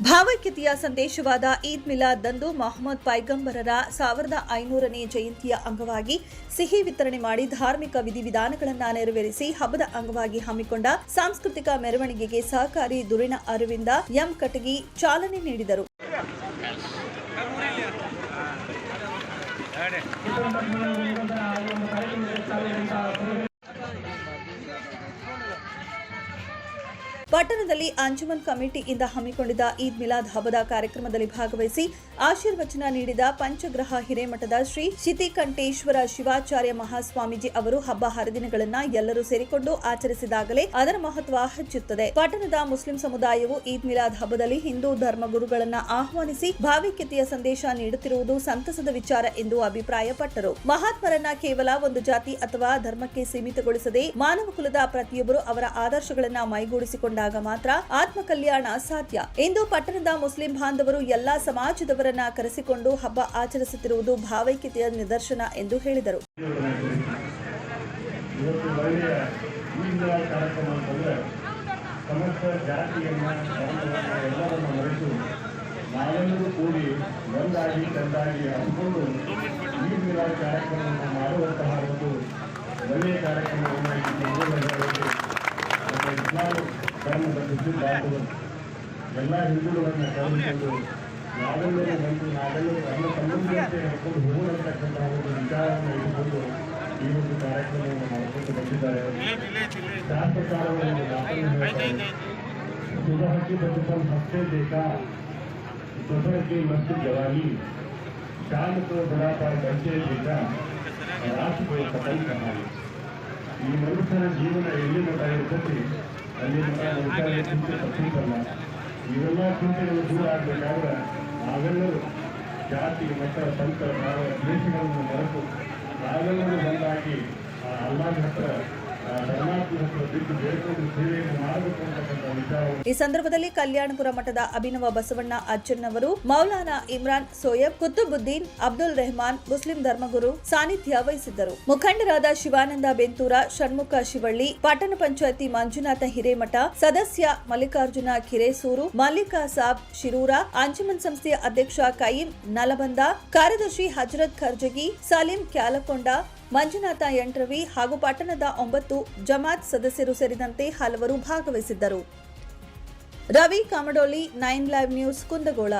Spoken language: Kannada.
ಭಾವೈಕ್ಯತೆಯ ಸಂದೇಶವಾದ ಈದ್ ಮಿಲಾದ್ದಂದು ಮೊಹಮ್ಮದ್ ಪೈಗಂಬರರ ಸಾವಿರದ ಐನೂರನೇ ಜಯಂತಿಯ ಅಂಗವಾಗಿ ಸಿಹಿ ವಿತರಣೆ ಮಾಡಿ ಧಾರ್ಮಿಕ ವಿಧಿವಿಧಾನಗಳನ್ನು ನೆರವೇರಿಸಿ ಹಬ್ಬದ ಅಂಗವಾಗಿ ಹಮ್ಮಿಕೊಂಡ ಸಾಂಸ್ಕೃತಿಕ ಮೆರವಣಿಗೆಗೆ ಸಹಕಾರಿ ದುರಿನ ಅರವಿಂದ ಎಂ ಕಟಗಿ ಚಾಲನೆ ನೀಡಿದರು ಪಟ್ಟಣದಲ್ಲಿ ಅಂಜುಮನ್ ಕಮಿಟಿಯಿಂದ ಹಮ್ಮಿಕೊಂಡಿದ್ದ ಈದ್ ಮಿಲಾದ್ ಹಬ್ಬದ ಕಾರ್ಯಕ್ರಮದಲ್ಲಿ ಭಾಗವಹಿಸಿ ಆಶೀರ್ವಚನ ನೀಡಿದ ಪಂಚಗ್ರಹ ಹಿರೇಮಠದ ಶ್ರೀ ಶಿತಿಕಂಠೇಶ್ವರ ಶಿವಾಚಾರ್ಯ ಮಹಾಸ್ವಾಮೀಜಿ ಅವರು ಹಬ್ಬ ಹರಿದಿನಗಳನ್ನ ಎಲ್ಲರೂ ಸೇರಿಕೊಂಡು ಆಚರಿಸಿದಾಗಲೇ ಅದರ ಮಹತ್ವ ಹೆಚ್ಚುತ್ತದೆ. ಪಟ್ಟಣದ ಮುಸ್ಲಿಂ ಸಮುದಾಯವು ಈದ್ ಮಿಲಾದ್ ಹಬ್ಬದಲ್ಲಿ ಹಿಂದೂ ಧರ್ಮಗುರುಗಳನ್ನ ಆಹ್ವಾನಿಸಿ ಭಾವೈಕ್ಯತೆಯ ಸಂದೇಶ ನೀಡುತ್ತಿರುವುದು ಸಂತಸದ ವಿಚಾರ ಎಂದು ಅಭಿಪ್ರಾಯಪಟ್ಟರು. ಮಹಾತ್ಮರನ್ನ ಕೇವಲ ಒಂದು ಜಾತಿ ಅಥವಾ ಧರ್ಮಕ್ಕೆ ಸೀಮಿತಗೊಳಿಸದೆ ಮಾನವ ಕುಲದ ಪ್ರತಿಯೊಬ್ಬರು ಅವರ ಆದರ್ಶಗಳನ್ನ ಮೈಗೂಡಿಸಿಕೊಂಡಾಗ ಮಾತ್ರ ಆತ್ಮ ಕಲ್ಯಾಣ ಸಾಧ್ಯ. ಇಂದು ಪಟ್ಟಣದ ಮುಸ್ಲಿಂ ಬಾಂಧವರು ಎಲ್ಲಾ ಸಮಾಜದವರನ್ನ ಕರೆಸಿಕೊಂಡು ಹಬ್ಬ ಆಚರಿಸುತ್ತಿರುವುದು ಭಾವೈಕ್ಯತೆಯ ನಿದರ್ಶನ ಎಂದು ಹೇಳಿದರು. ನಾವೆಲ್ಲರೂ ಕೂಡಿ ಒಂದಾಗಿ ತಂದಾಗಿ ಅಂದ್ಕೊಂಡು ಈ ಈಗಿನ ಕಾರ್ಯಕ್ರಮವನ್ನು ಮಾಡುವಂತಹ ಒಂದು ಒಳ್ಳೆಯ ಕಾರ್ಯಕ್ರಮವನ್ನು ಇಸ್ಲಾಂ ಬಂದಿದ್ದು ಎಲ್ಲ ಹಿಂದೂಗಳನ್ನು ಕರೆದುಕೊಂಡು ನಾವೆಲ್ಲರೂ ಬಂದು ನಾವೆಲ್ಲರೂ ನಮ್ಮ ತಮ್ಮಂದಿರಂತೆ ಹೇಳ್ಕೊಂಡು ಹೋಗತಕ್ಕಂಥ ಒಂದು ವಿಚಾರವನ್ನು ಇಟ್ಟುಕೊಂಡು ಈ ಒಂದು ಕಾರ್ಯಕ್ರಮವನ್ನು ಮಾಡಿಕೊಂಡು ಬಂದಿದ್ದಾರೆ ಶಾಸ್ತ್ರಕಾರ ಒಂದು ಸುಧಾಕಿ ಬದುಕಲ್ ಹಸ್ತೆ ದೇಶ ದೊಸರಕ್ಕೆ ಮತ್ತು ಜವಾನಿ ಶಾಂತೋ ಬಡಾಪಾರ ಗಂಟೆಯಿಂದ ರಾಷ್ಟ್ರಗಳು ಕಟಲ್ ಕಮಾಲಿ ಈ ಮನುಷ್ಯನ ಜೀವನ ಎಲ್ಲಿ ಮಟ್ಟ ಇರ್ತದೆ ಇವೆಲ್ಲ ಚಿಂತೆಗಳು ದೂರ ಆಗಬೇಕಾದ್ರೆ ನಾವೆಲ್ಲರೂ ಜಾತಿ ಮತ ಸಂತ ಭಾವ ದೇಶಗಳನ್ನು ಮರೆತು ನಾವೆಲ್ಲರೂ ಬಂದಾಗಿ ಆ ಅಲ್ಲಾಹ್ ಹತ್ರ ಆ ಪರಮಾತ್ಮ ಹತ್ರ ಬಿದ್ದು ಬೇಡ್ಕೊಂಡು ಈ ಸಂದರ್ಭದಲ್ಲಿ ಕಲ್ಯಾಣಪುರ ಮಠದ ಅಭಿನವ ಬಸವಣ್ಣ ಅಜ್ಜನ್ನವರು ಮೌಲಾನಾ ಇಮ್ರಾನ್ ಸೋಯಬ್, ಕುತುಬುದ್ದೀನ್ ಅಬ್ದುಲ್ ರೆಹಮಾನ್, ಮುಸ್ಲಿಂ ಧರ್ಮಗುರು ಸಾನ್ನಿಧ್ಯ ವಹಿಸಿದ್ದರು. ಮುಖಂಡರಾದ ಶಿವಾನಂದ ಬೆಂತೂರ, ಷಣ್ಮುಖ ಶಿವಳ್ಳಿ, ಪಟ್ಟಣ ಪಂಚಾಯತಿ ಮಂಜುನಾಥ ಹಿರೇಮಠ, ಸದಸ್ಯ ಮಲ್ಲಿಕಾರ್ಜುನ ಕಿರೇಸೂರು ಮಲ್ಲಿಕಾ ಸಾಬ್ ಶಿರೂರ, ಅಂಜುಮನ್ ಸಂಸ್ಥೆಯ ಅಧ್ಯಕ್ಷ ಕಯೀಂ ನಲಬಂದ, ಕಾರ್ಯದರ್ಶಿ ಹಜರತ್ ಖರ್ಜಗಿ, ಸಲೀಂ ಕ್ಯಾಲಕೊಂಡ, ಮಂಜುನಾಥ ಎಂಟ್ರವಿ ಹಾಗೂ ಪಟ್ಟಣದ ಒಂಬತ್ತು ಜಮಾತ್ ಸದಸ್ಯರು ಸೇರಿದಂತೆ ಹಲವರು ಭಾಗವಹಿಸಿದ್ದರು. Ravi Kamadoli nine live news Kundagol.